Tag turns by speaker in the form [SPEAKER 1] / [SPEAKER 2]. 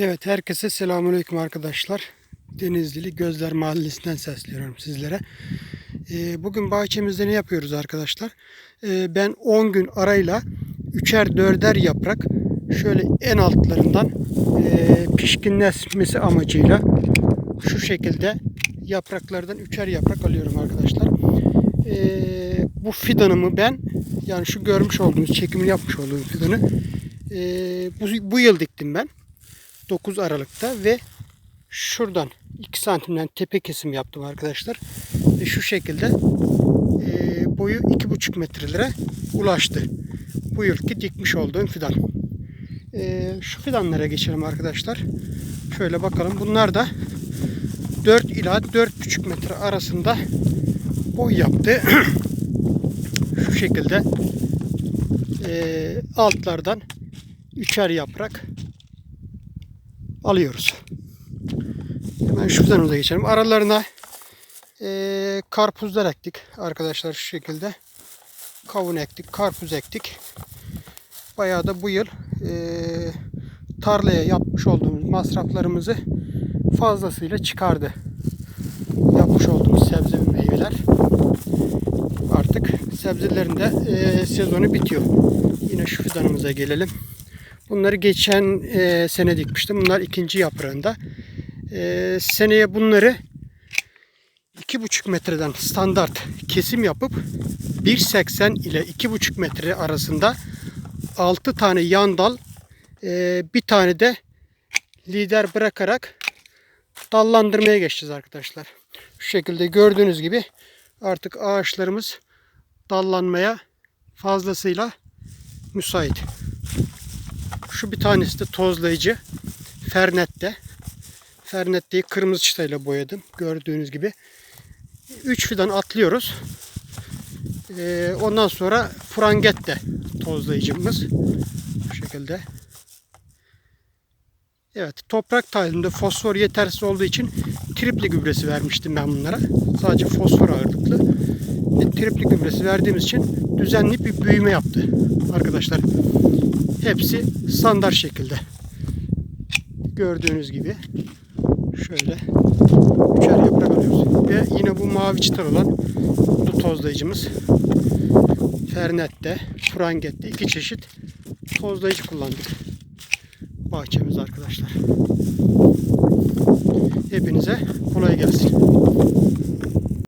[SPEAKER 1] Evet, herkese selamünaleyküm arkadaşlar. Denizlili Gözler Mahallesi'nden sesliyorum sizlere. Ee, bugün bahçemizde ne yapıyoruz arkadaşlar? Ee, ben 10 gün arayla üçer dörder yaprak şöyle en altlarından e, pişkinleşmesi amacıyla şu şekilde yapraklardan üçer yaprak alıyorum arkadaşlar. Ee, bu fidanımı ben yani şu görmüş olduğunuz çekimini yapmış olduğum fidanı bu yıl diktim ben. 9 Aralık'ta ve şuradan 2 santimden tepe kesim yaptım arkadaşlar. Ve şu şekilde e, boyu 2,5 metrelere ulaştı. Bu yılki dikmiş olduğum fidan. E, şu fidanlara geçelim arkadaşlar. Şöyle bakalım. Bunlar da 4 ila 4,5 metre arasında boy yaptı. şu şekilde e, altlardan üçer yaprak alıyoruz. Hemen şu fidanımıza geçelim. Aralarına eee karpuzlar ektik arkadaşlar şu şekilde. Kavun ektik, karpuz ektik. Bayağı da bu yıl eee, tarlaya yapmış olduğumuz masraflarımızı fazlasıyla çıkardı. Yapmış olduğumuz sebze ve meyveler. Artık sebzelerin de eee, sezonu bitiyor. Yine şu fidanımıza gelelim. Bunları geçen e, sene dikmiştim. Bunlar ikinci yaprağında. E, seneye bunları 2,5 metreden standart kesim yapıp 1.80 ile 2,5 metre arasında 6 tane yan dal e, bir tane de lider bırakarak dallandırmaya geçeceğiz arkadaşlar. Şu şekilde gördüğünüz gibi artık ağaçlarımız dallanmaya fazlasıyla müsait. Şu bir tanesi de tozlayıcı. Fernette. Fernette'yi kırmızı çıtayla boyadım. Gördüğünüz gibi. 3 fidan atlıyoruz. Ee, ondan sonra frangette tozlayıcımız. Bu şekilde. Evet toprak tahlilinde fosfor yetersiz olduğu için tripli gübresi vermiştim ben bunlara. Sadece fosfor ağırlıklı. E, tripli gübresi verdiğimiz için düzenli bir büyüme yaptı arkadaşlar. Hepsi standart şekilde. Gördüğünüz gibi şöyle üçer yaprak alıyoruz. Ve yine bu mavi çıtar olan bu tozlayıcımız Fernet'te, Franget'te iki çeşit tozlayıcı kullandık. Bahçemiz arkadaşlar. Hepinize kolay gelsin.